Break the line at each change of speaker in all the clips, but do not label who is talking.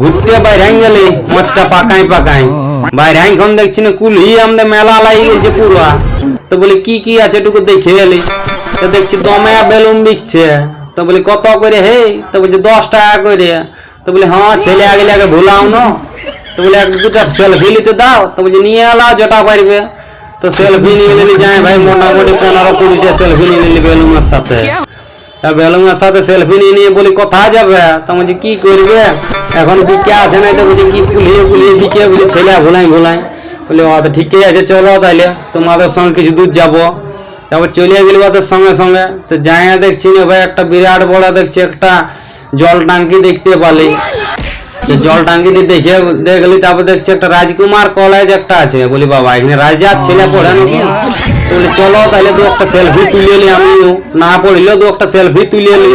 ঘুরতে বাইরে গেলে মাছটা পাকাই পাকাই বাইরে এখন দেখছি না কুলি আমাদের মেলা লাগি গেছে পুরা। তো বলি, কি কি আছে একটু দেখে এলি? তো দেখছি দমে বেলুন বিকছে। তো বলি, কত করে হে? তো বলছে, দশ টাকা করে। তো বলি হ্যাঁ ছেলে আগে আগে ভুলাও না। তো বলে, এক দুটা সেলফি নিতে দাও। তো বলছে, নিয়ে এলাও যেটা পারবে। তো সেলফি নিয়ে নিলি যায় ভাই, মোটামুটি পনেরো কুড়িটা সেলফি নিয়ে নিলি বেলুনের সাথে। বেলুনের সাথে সেলফি নিয়ে নিয়ে বলি কোথায় যাবে? তো বলছি, কি করবে? এখন বিকে আছে না? তো বলছি, কি ফুলিয়ে ফুলিয়ে বিকে বলি, ছেলে ভুলাই ভুলাই বলি, ও তো ঠিকই আছে, চলো তাইলে। তোমাদের সঙ্গে কিছু দূর যাব। তারপর চলে গেলি ওদের সঙ্গে সঙ্গে। তো যাই দেখছি না ভাই, একটা বিরাট বড় দেখছি, একটা জল টাঙ্কি দেখতে পালি। জল টাঙ্কিটি দেখে দেখলি, তারপর দেখছি একটা রাজকুমার কলেজ একটা আছে। বলি, বাবা, এখানে রাজার ছেলে পড়ে নাকি? বলি, চলো, তাহলে দু একটা সেলফি তুলে নি আমিও না পড়িলেও দু একটা সেলফি তুলে নি।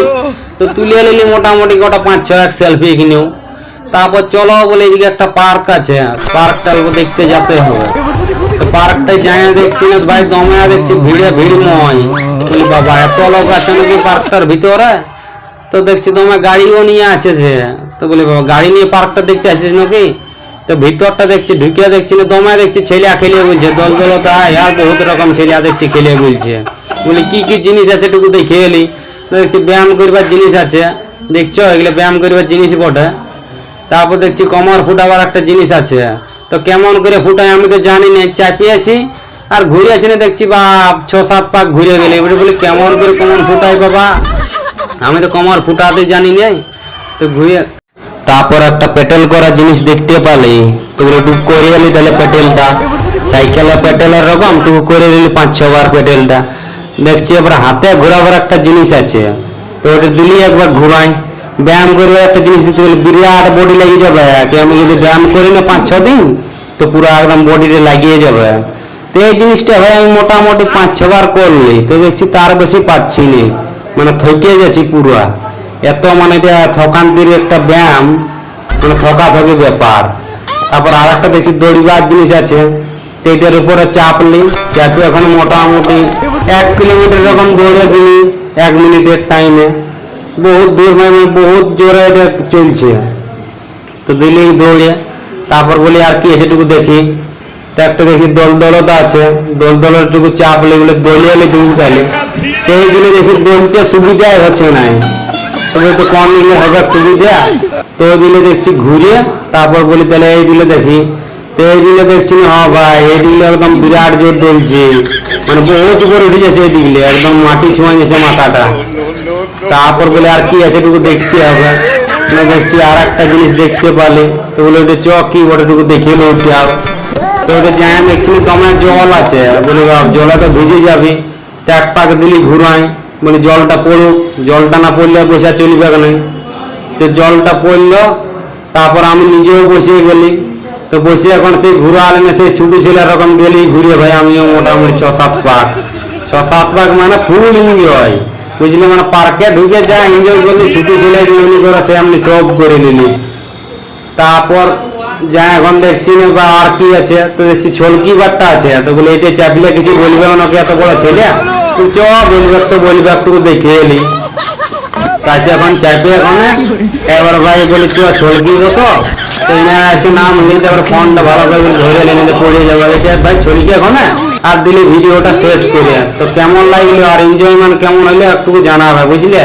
তো তুলে নিলি মোটামুটি গোটা পাঁচ ছ এক সেলফি এখানেও। তারপর চলো, বলে, এদিকে একটা পার্ক আছে। পার্কটা দেখতে যেতে হবে। তো পার্কটায় যাই দেখছি না, ভাই, দমে দেখছি, ভিড়ে ভিড় ভিড়ময়। বলি, বাবা, এত লোক আছে নাকি পার্কটার ভিতরে? তো দেখছি তোমার গাড়িও নিয়ে আছে যে। তো বলি, বাবা, গাড়ি নিয়ে পার্কটা দেখতে আসিস নাকি? তো ভিতরটা দেখছি ঢুকে দেখছি না তোমায় দেখছি ছেলে খেলে বলছে, দল দলতা আর বহুত রকম ছেলে দেখছি খেলে বলছে। বলি, কি কি জিনিস আছে একটু দেখে তো দেখছি, ব্যায়াম করবার জিনিস আছে। দেখছ, এগুলো ব্যায়াম করবার জিনিস বটে। তারপর দেখছি, কমর ফুটাবার একটা জিনিস আছে। তো কেমন করে ফুটায় আমি তো জানি না, চাপিয়েছি আর ঘুরে আছি না, দেখছি বা ছ, সাত পাক ঘুরে গেলে। এবারে বলি, কেমন করে কেমন ফুটাই বাবা? আমি তো কমার ফুটাতে জানি নাই, তো ঘুরে তারপর একটা পেটেল করা জিনিস দেখতে পালে। তো বলে টুক করে এলি তাহলে পেটেলটা। সাইকেলে পেটেলের রকম, টুক করে নিলি পাঁচ ছ বার পেটেলটা। দেখছি এবার হাতে ঘোরাবার একটা জিনিস আছে। তো ওটা দিলি একবার ঘুরাই। ব্যায়াম করবে একটা জিনিস দিতে বলে বিরাট বডি লেগে যাবে। আমি যদি ব্যায়াম করি না পাঁচ ছ দিন, তো পুরো একদম বডিতে লাগিয়ে যাবে। তো এই জিনিসটা ভাই আমি মোটামুটি পাঁচ ছবার করলি। তো দেখছি তার বেশি পাচ্ছি না। মানে থকে গেছি পুরা। এত মানে এটা থকান্তির একটা ব্যায়াম মানে থকা থকি ব্যাপার। তারপর আর একটা দেখছি দড়িবার জিনিস আছে, তো এটার উপরে চাপলি চাপে এখন মোটামুটি এক কিলোমিটার এরকম দৌড়ে দিলি, এক মিনিটের টাইমে বহুত দূর মানে বহুত জোরে এটা চলছে। তো দিলি দৌড়ে, তারপর বলি আর কি এসেটুকু দেখি। তো একটা দেখি দল দলতা আছে দল দলটুকু চাপ বলে দলিয়ে এলে তুমি তাহলে তো এই দিলে দেখি দলতে সুবিধাই হচ্ছে না। তবে তো কম নিলে হবে সুবিধা তো দিলে দেখছি ঘুরে, তারপর বলি, তাহলে এই দিলে দেখি। তো এই দিলে দেখছি হ্যাঁ ভাই, এই দিলে একদম বিরাট জোর দলছে। মানে বহুত উপরে উঠে যাচ্ছে এই দিলে একদম মাটি ছোঁয়া গেছে মাথাটা। তারপর বলে, আর কি আছে একটু দেখতে হবে? দেখছি আর একটা জিনিস দেখতে পালে তো বলে, ওটা চক কি ওটা একটু দেখে এলো তো ওটা যাই দেখছি তোমার জল আছে। বলে জলে তো ভিজে যাবি। তো এক পাক দিলি ঘুরাই বলে জলটা পড়ুক জলটা না পড়লে বসে চলবে না তো জলটা পড়ল, তারপর আমি নিজেও বসিয়ে গেলি। তো বসে এখন সেই ঘুরা আলেনে সেই ছুটি ছেলে রকম গেলি ঘুরে ভাই, আমিও মোটামুটি ছ, সাত পাক। ছ, সাত পাক মানে ফুল এনজয় বুঝলি মানে পার্কে ঢুকে যা এনজয় করলি, ছুটি ছেলে যেমনি করে সে আমি সব করে নিলি। তারপর যা এখন দেখছি বা আর কি আছে তো দেখছি ছলকি বাট্টা আছে তো বলে এটা চাপলে কিছু বলবে ওনাকে এত বড় ছেলে? চ বলবে তো বলবে একটু দেখে এলি। এখন এখন, এবার ভাই বলে, চ ছলকিব তো এসে নাম নিতে এবার ফোনটা ভালো করে ধরে নিতে পড়ে যাবে। এটা ভাই, ছলকি এখন আর দিলে ভিডিওটা শেষ করে। তো কেমন লাগল, আর এনজয়মেন্ট কেমন হলো একটু জানাবে, বুঝলে?